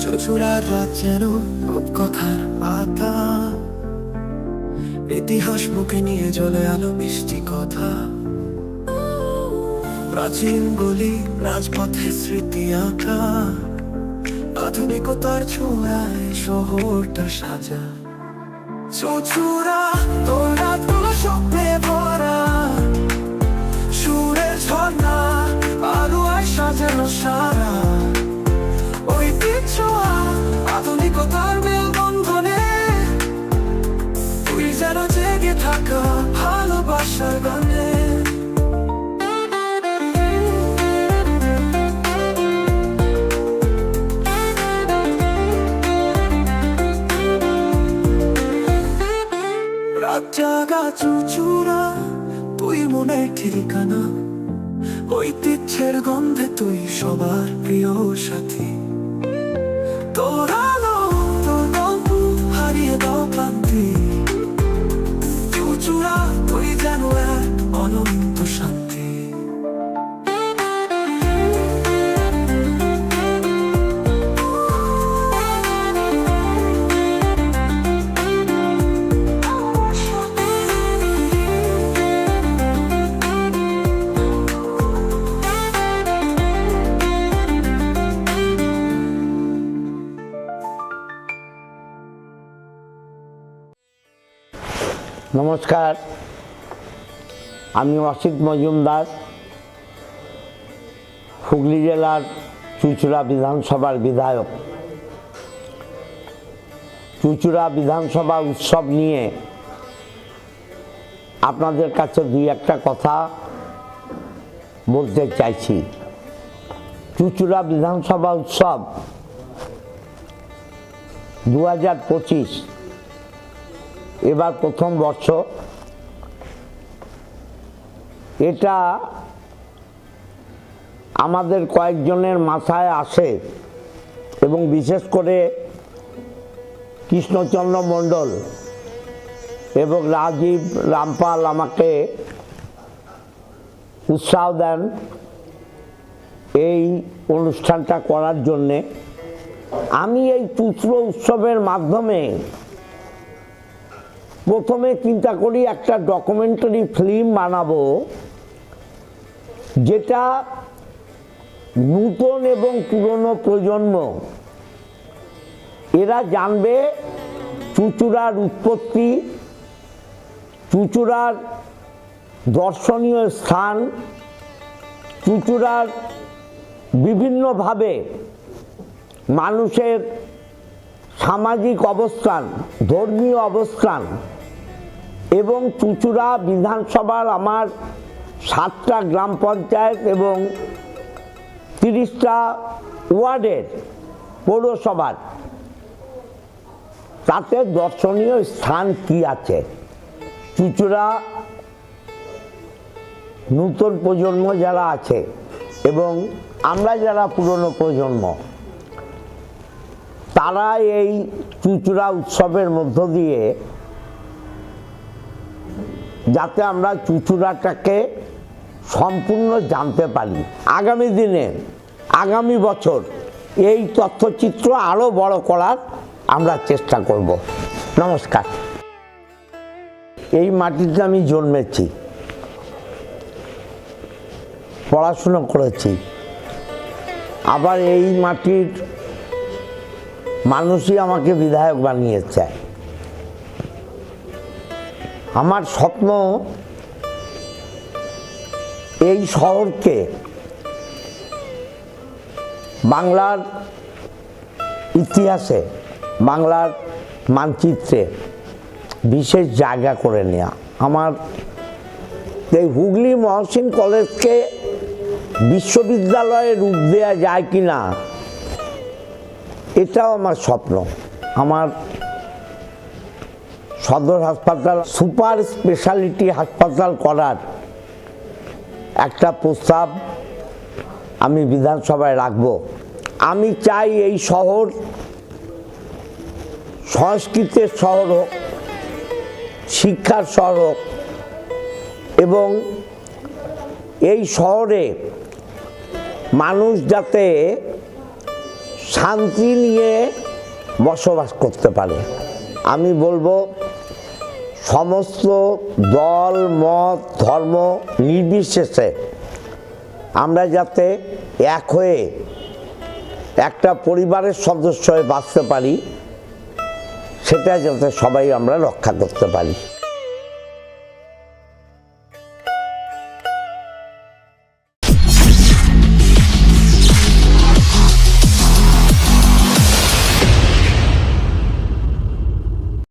চুচুড়ার রাত যেন কথার পাতা। ইতিহাস মুখে নিয়ে চলে আলো মিষ্টি কথা। প্রাচীন গলি রাজপথে স্মৃতি আঁকা। আধুনিকতার ছোঁয়ায় শহরটা সাজা। চুচুড়া তোর রাতগুলো স্বপ্নে ভরা। সুরের ঝর্ণা, আলোয় সাজানো সারা জাগা চুচুরা তুই মনের ঠিকানা? ঐতিহ্যের গন্ধে তুই সবার প্রিয় সাথী। তোর নমস্কার। আমি অসিত মজুমদার, হুগলি জেলার চুচুড়া বিধানসভার বিধায়ক। চুচুড়া বিধানসভা উৎসব নিয়ে আপনাদের কাছে দুই একটা কথা বলতে চাইছি। চুচুড়া বিধানসভা উৎসব দু হাজার পঁচিশ এবার প্রথম বর্ষ। এটা আমাদের কয়েকজনের মাথায় আসে এবং বিশেষ করে কৃষ্ণচন্দ্র মণ্ডল এবং রাজীব রামপাল আমাকে উৎসাহ দেন এই অনুষ্ঠানটা করার জন্যে। আমি এই চুচড়ো উৎসবের মাধ্যমে প্রথমে চিন্তা করি একটা ডকুমেন্টারি ফিল্ম বানাবো, যেটা নূতন এবং পুরনো প্রজন্ম, এরা জানবে চুচুড়ার উৎপত্তি, চুচুড়ার দর্শনীয় স্থান, চুচুড়ার বিভিন্নভাবে মানুষের সামাজিক অবস্থান, ধর্মীয় অবস্থান এবং চুচুড়া বিধানসভার আমার সাতটা গ্রাম পঞ্চায়েত এবং তিরিশটা ওয়ার্ডের পৌরসভার। তাতে দর্শনীয় স্থান কি আছে? চুচুড়া নূতন প্রজন্ম যারা আছে এবং আমরা যারা পুরনো প্রজন্ম, তারা এই চুচুড়া উৎসবের মধ্য দিয়ে যাতে আমরা চুচুড়াটাকে সম্পূর্ণ জানতে পারি। আগামী দিনে, আগামী বছর এই তথ্যচিত্র আরও বড় করার আমরা চেষ্টা করব। নমস্কার। এই মাটিতে আমি জন্মেছি। পড়াশুনো করেছি। আবার এই মাটির মানুষই আমাকে বিধায়ক বানিয়েছে। আমার স্বপ্ন এই শহরকে বাংলার ইতিহাসে, বাংলার মানচিত্রে বিশেষ জায়গা করে নেওয়া আমার এই হুগলি মহসিন কলেজকে বিশ্ববিদ্যালয়ে রূপ দেওয়া যায় কি না এটাও আমার স্বপ্ন। আমার সদর হাসপাতাল, সুপার স্পেশালিটি হাসপাতাল করার একটা প্রস্তাব আমি বিধানসভায় রাখব। আমি চাই এই শহর সংস্কৃতের শহর হোক, শিক্ষার শহর হোক এবং এই শহরে মানুষ যাতে শান্তি নিয়ে বসবাস করতে পারে। আমি বলব সমস্ত দল, মত, ধর্ম নির্বিশেষে আমরা যাতে এক হয়ে একটা পরিবারের সদস্য হয়ে বাঁচতে পারি, সেটা যাতে সবাই আমরা রক্ষা করতে পারি।